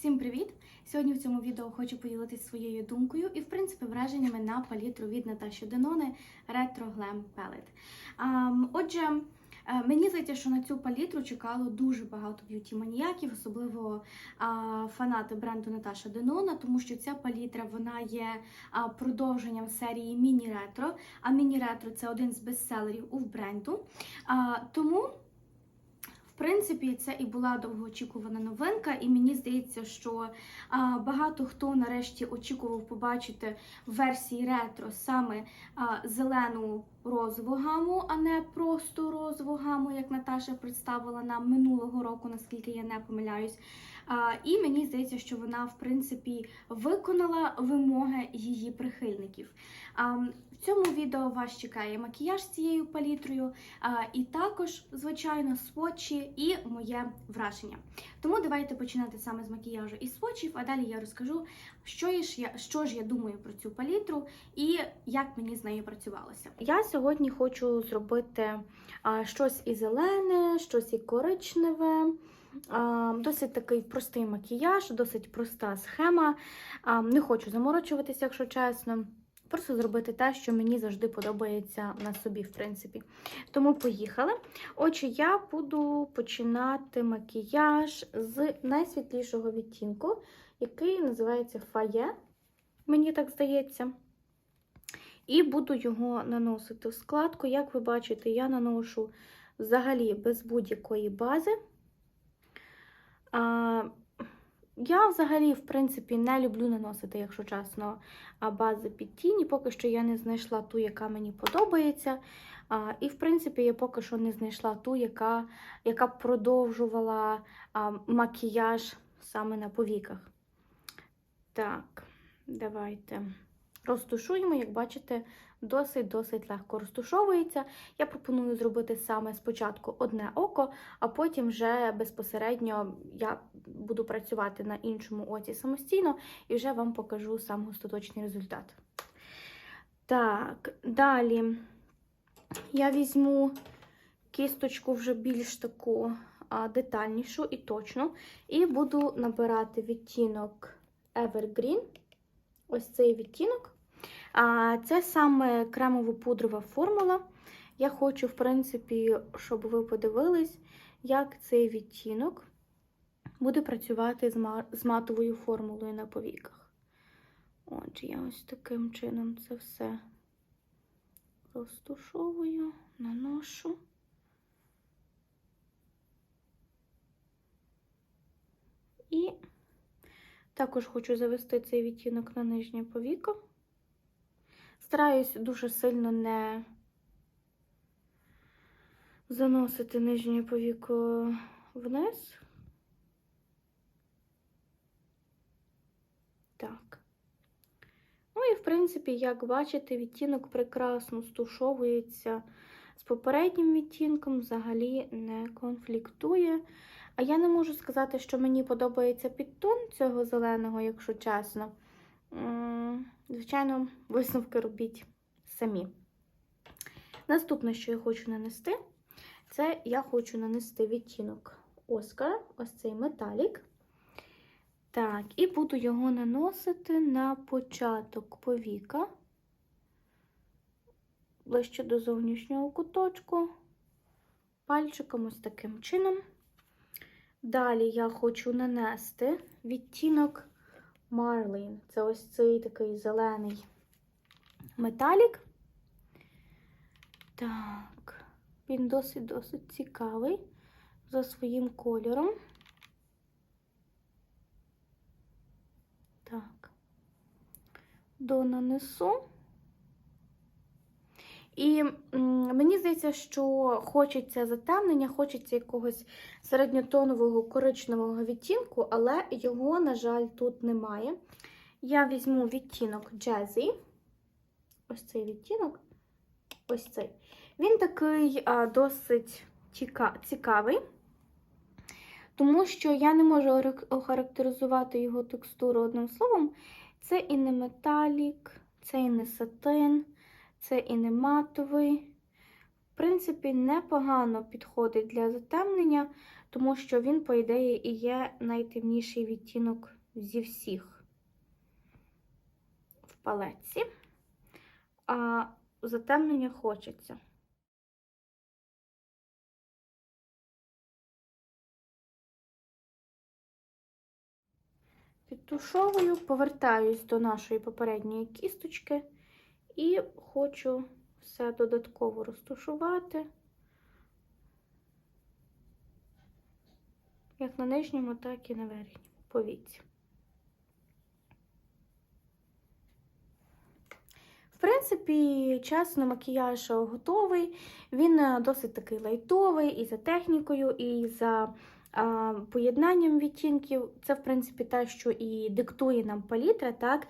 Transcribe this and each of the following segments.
Всім привіт! Сьогодні в цьому відео хочу поділитися своєю думкою і, в принципі, враженнями на палітру від Наташі Денони Retro Glam Palette. Отже, е, мені здається, що на цю палітру чекало дуже багато б'юті-маніяків, особливо а, фанати бренду Наташа Денона, тому що ця палітра вона є продовженням серії Міні-ретро. А міні-ретро це один з бестселерів у бренду. Тому. Принципі, це і була довгоочікувана новинка, і мені здається, що багато хто нарешті очікував побачити в версії ретро саме зелену розову гаму, а не просто розову гаму, як Наташа представила нам минулого року, наскільки я не помиляюсь. І мені здається, що вона, в принципі, виконала вимоги її прихильників. В цьому відео вас чекає макіяж з цією палітрою, і також, звичайно, сводчі і моє враження. Тому давайте починати саме з макіяжу і сводчів, а далі я розкажу, що ж я, що ж я думаю про цю палітру і як мені з нею працювалося. Я сьогодні хочу зробити щось і зелене, щось і коричневе. Досить такий простий макіяж, досить проста схема. Не хочу заморочуватися, якщо чесно. Просто зробити те, що мені завжди подобається на собі, в принципі. Тому поїхали. Отже, я буду починати макіяж з найсвітлішого відтінку, який називається Фає, мені так здається. І буду його наносити в складку. Як ви бачите, я наношу взагалі без будь-якої бази. А, я взагалі, в принципі, не люблю наносити, якщо чесно, бази під тіні. Поки що я не знайшла ту, яка мені подобається. А, І, в принципі, я поки що не знайшла ту, яка яка продовжувала а, макіяж саме на повіках. Так, давайте розтушуємо, як бачите, досить-досить легко розтушовується. Я пропоную зробити саме спочатку одне око, а потім вже безпосередньо я буду працювати на іншому оці самостійно і вже вам покажу сам остаточний результат. Так, далі я візьму кісточку вже більш таку детальнішу і точну, і буду набирати відтінок Evergreen. Ось цей відтінок. Це саме кремово-пудрова формула. Я хочу, в принципі, щоб ви подивились, як цей відтінок буде працювати з матовою формулою на повіках. Отже, я ось таким чином це все розтушовую, наношу. І також хочу завести цей відтінок на нижнє повіко. Стараюсь дуже сильно не заносити нижнє повіко вниз. Так. Ну і, в принципі, як бачите, відтінок прекрасно стушовується з попереднім відтінком, взагалі не конфліктує. А я не можу сказати, що мені подобається підтон цього зеленого, якщо чесно. Звичайно, висновки робіть самі. Наступне, що я хочу нанести, це я хочу нанести відтінок Оскара, ось цей металік. Так, і буду його наносити на початок повіка, ближче до зовнішнього куточку, пальчиком ось таким чином. Далі я хочу нанести відтінок Marlin. Це ось цей такий зелений металік. Так, він досить-досить цікавий за своїм кольором. Так, донанесу. І мені здається, що хочеться затемнення, хочеться якогось середньотонового коричневого відтінку, але його, на жаль, тут немає. Я візьму відтінок Jazzy. Ось цей відтінок. Ось цей. Він такий а, досить цікавий, тому що я не можу охарактеризувати його текстуру одним словом. Це і не металік, це і не сатин. Це і не матовий. В принципі, непогано підходить для затемнення, тому що він, по ідеї, і є найтемніший відтінок зі всіх в палетці. А затемнення хочеться. Підтушовую, повертаюсь до нашої попередньої кісточки і хочу все додатково розтушувати, як на нижньому, так і на верхньому повіці. В принципі, чесно, макіяж готовий. Він е, досить такий лайтовий і за технікою, і за поєднанням відтінків. Це, в принципі, те, що і диктує нам палітра. Так?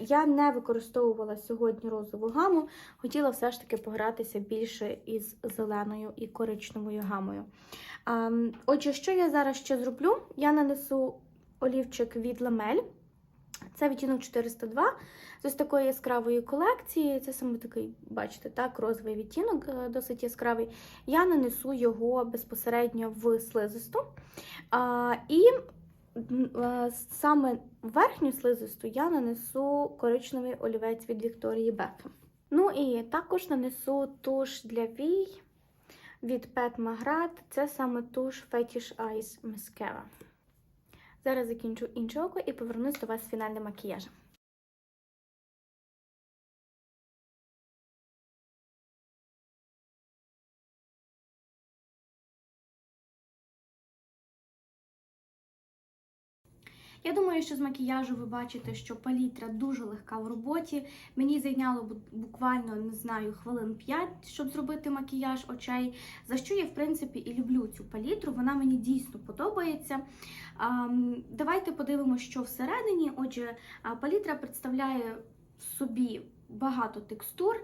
Я не використовувала сьогодні розову гаму, хотіла все ж таки погратися більше із зеленою і коричневою гамою. Отже, що я зараз ще зроблю? Я нанесу олівчик від ламель. Це відтінок 402 з ось такої яскравої колекції. Це саме такий, бачите, так, розовий відтінок, е, досить яскравий. Я нанесу його безпосередньо в слизисту. А, І м, е, саме верхню слизисту я нанесу коричневий олівець від Вікторії Бекхем. Ну і також нанесу туш для вій від Pet Magrat. Це саме туш Fetish Eyes Mascara. Зараз закінчу інше око і повернусь до вас з фінальним макіяжем. Я думаю, що з макіяжу ви бачите, що палітра дуже легка в роботі. Мені зайняло буквально, не знаю, хвилин 5, щоб зробити макіяж очей. За що я, в принципі, і люблю цю палітру. Вона мені дійсно подобається. Давайте подивимося, що всередині. Отже, палітра представляє собі багато текстур.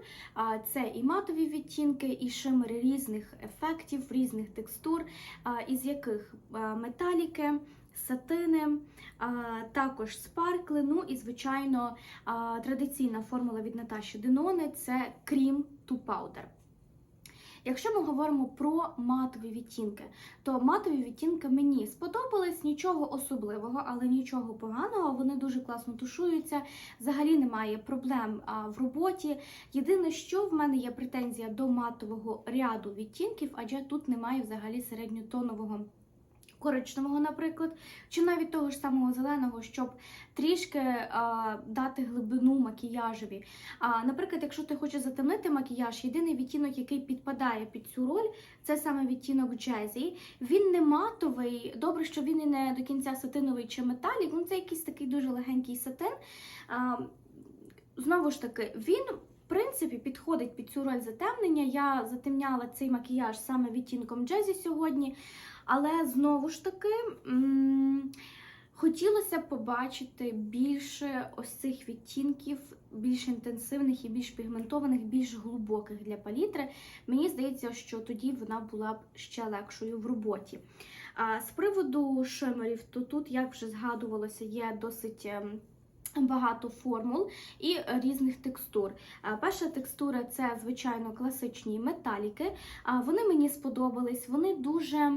Це і матові відтінки, і шимери різних ефектів, різних текстур, із яких металіки, сатини, також спаркли. Ну і, звичайно, традиційна формула від Наташі Денони це крім to powder. Якщо ми говоримо про матові відтінки, то матові відтінки мені сподобались, нічого особливого, але нічого поганого. Вони дуже класно тушуються. Взагалі немає проблем в роботі. Єдине, що в мене є претензія до матового ряду відтінків, адже тут немає взагалі середньотонового. Коричневого, наприклад, чи навіть того ж самого зеленого, щоб трішки а, дати глибину макіяжеві. А, наприклад, якщо ти хочеш затемнити макіяж, єдиний відтінок, який підпадає під цю роль, це саме відтінок Джезі. Він не матовий, добре, що він і не до кінця сатиновий чи металік, ну це якийсь такий дуже легенький сатин. А, знову ж таки, він. В принципі, підходить під цю роль затемнення. Я затемняла цей макіяж саме відтінком Джезі сьогодні. Але знову ж таки хотілося б побачити більше ось цих відтінків, більш інтенсивних і більш пігментованих, більш глибоких для палітри. Мені здається, що тоді вона була б ще легшою в роботі. А з приводу шимерів, то тут, як вже згадувалося, є досить. Багато формул і різних текстур. Перша текстура це, звичайно, класичні металіки. А, Вони мені сподобались, вони дуже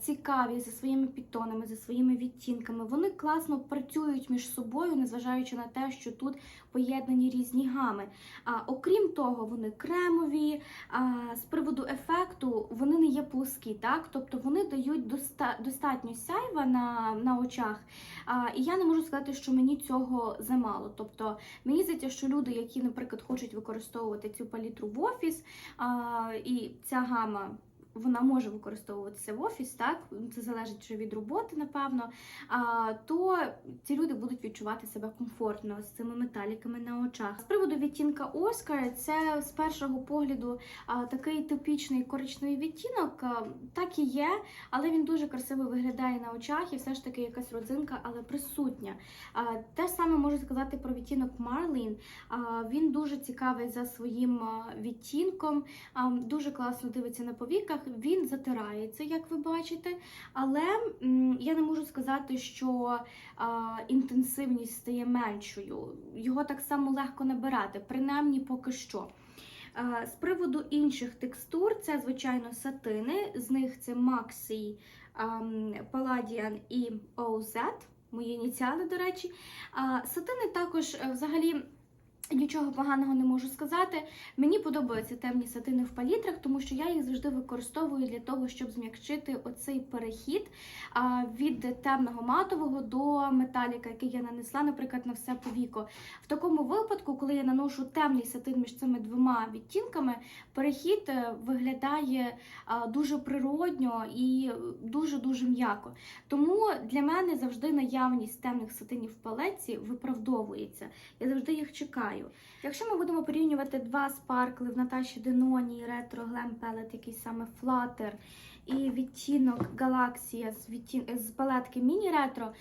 цікаві за своїми підтонами, за своїми відтінками. Вони класно працюють між собою, незважаючи на те, що тут поєднані різні гами. А, окрім того, вони кремові. А, з приводу ефекту вони не є плоскі, так? Тобто вони дають доста- достатньо сяйва на, на очах. А, і я не можу сказати, що мені цього замало. Тобто мені здається, що люди, які, наприклад, хочуть використовувати цю палітру в офіс, а, і ця гама. Вона може використовуватися в офіс, так це залежить вже від роботи, напевно. А, то ці люди будуть відчувати себе комфортно з цими металіками на очах. З приводу відтінка Оскар, це з першого погляду а, такий типічний коричневий відтінок, а, так і є, але він дуже красиво виглядає на очах, і все ж таки якась родзинка, але присутня. А, те саме можу сказати про відтінок Marlene. А, він дуже цікавий за своїм відтінком, а, дуже класно дивиться на повіках. Він затирається, як ви бачите, але я не можу сказати, що а, інтенсивність стає меншою. Його так само легко набирати, принаймні поки що. Е, З приводу інших текстур, це, звичайно, сатини. З них це Maxi, Palladian і OZ, мої ініціали, до речі. А Сатини також е, взагалі. Нічого поганого не можу сказати. Мені подобаються темні сатини в палітрах, тому що я їх завжди використовую для того, щоб зм'якшити оцей перехід від темного матового до металіка, який я нанесла, наприклад, на все повіко. В такому випадку, коли я наношу темний сатин між цими двома відтінками, перехід е, виглядає дуже природньо і дуже дуже м'яко. Тому для мене завжди наявність темних сатинів в палеці виправдовується. Я завжди їх чекаю. Якщо ми будемо порівнювати два спаркли в Наташі Деноні ретро Glam Palette, який саме Flutter, і відтінок Галаксія з, відтін... з палетки Міні-ретро,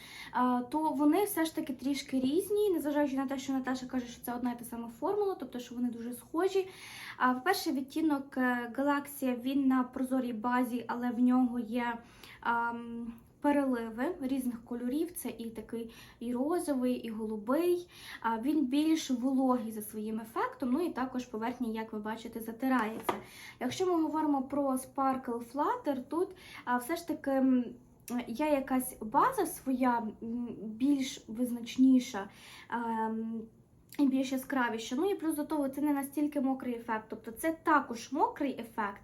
то вони все ж таки трішки різні, незважаючи на те, що Наташа каже, що це одна і та сама формула, тобто що вони дуже схожі. А вперше відтінок е, Галаксія він на прозорій базі, але в нього є. Переливи різних кольорів, це і такий і розовий, і голубий. Він більш вологий за своїм ефектом, ну і також поверхня, як ви бачите, затирається. Якщо ми говоримо про Sparkle Flutter, тут все ж таки є якась база своя більш визначніша. І більш яскравіше. Ну і плюс до того, це не настільки мокрий ефект. Тобто це також мокрий ефект,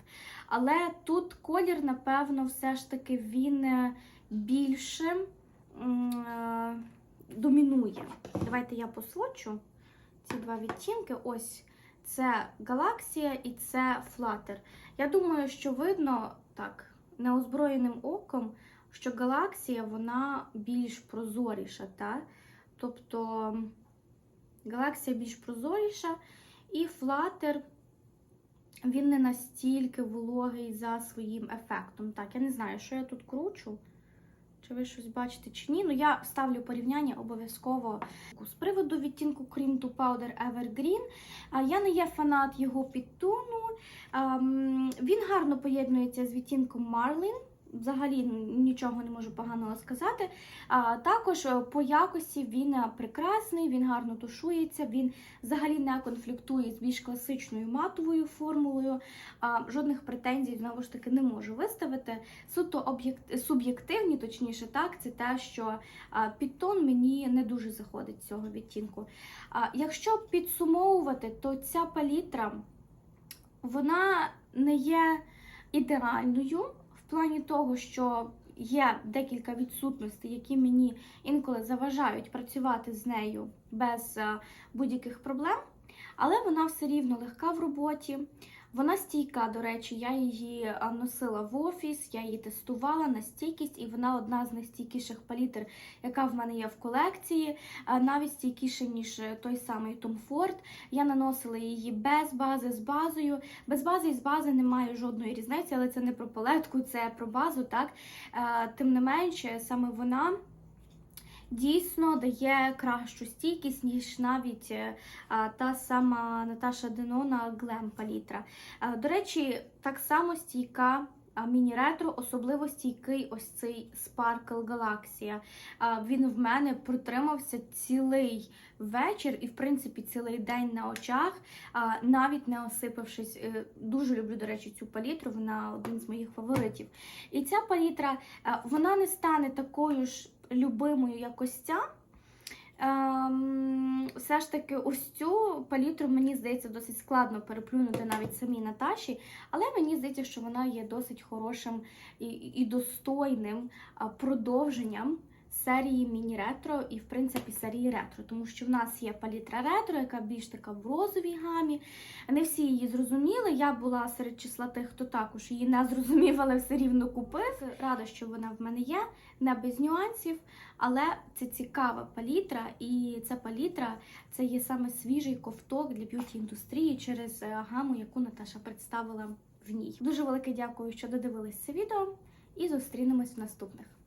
але тут колір, напевно, все ж таки він е, більше е, домінує. Давайте я посвочу ці два відтінки. Ось це Галаксія і це Flutter. Я думаю, що видно так, неозброєним оком, що Галаксія вона більш прозоріша. Та? Тобто Галаксія більш прозоріша, і Flutter він не настільки вологий за своїм ефектом. Так, я не знаю, що я тут кручу. Чи ви щось бачите чи ні? Ну, я ставлю порівняння обов'язково з приводу відтінку Cream to Powder Evergreen. Я не є фанат його підтону. Він гарно поєднується з відтінком Marlin. Взагалі нічого не можу поганого сказати. А, також е, по якості він е, прекрасний, він гарно тушується, він взагалі не конфліктує з більш класичною матовою формулою. А, жодних претензій знову ж таки не можу виставити. Суто суб'єктивні, точніше, так, це те, що підтон мені не дуже заходить цього відтінку. А, якщо підсумовувати, то ця палітра вона не є ідеальною плані того, що є декілька відсутностей, які мені інколи заважають працювати з нею без е, будь-яких проблем, але вона все рівно легка в роботі. Вона стійка, до речі, я її носила в офіс, я її тестувала на стійкість, і вона одна з найстійкіших палітр, яка в мене є в колекції, навіть стійкіше, ніж е, той самий Tom Ford. Я наносила її без бази, з базою. Без бази і з бази немає жодної різниці, але це не про палетку, це про базу. так. Е, Тим не менше, саме вона. Дійсно дає кращу стійкість, ніж навіть е, та сама Наташа Денона Глем палітра. А, До речі, так само стійка міні-ретро, особливо стійкий ось цей Sparkle Galaxia. А, Він в мене протримався цілий вечір і, в принципі, цілий день на очах, навіть не осипавшись. Е, Дуже люблю, до речі, цю палітру, вона один з моїх фаворитів. І ця палітра, вона не стане такою ж любимою як ось ця. Ем, все ж таки, ось цю палітру, мені здається, досить складно переплюнути навіть самій Наташі, але мені здається, що вона є досить хорошим і, і достойним продовженням серії міні-ретро і, в принципі, серії ретро, тому що в нас є палітра ретро, яка більш така в розовій гамі. Не всі її зрозуміли. Я була серед числа тих, хто також її не зрозумів, але все рівно купив. Рада, що вона в мене є, не без нюансів. Але це цікава палітра, і ця палітра це є саме свіжий ковток для б'юті індустрії через е, гаму, яку Наташа представила в ній. Дуже велике дякую, що додивились це відео, і зустрінемось в наступних.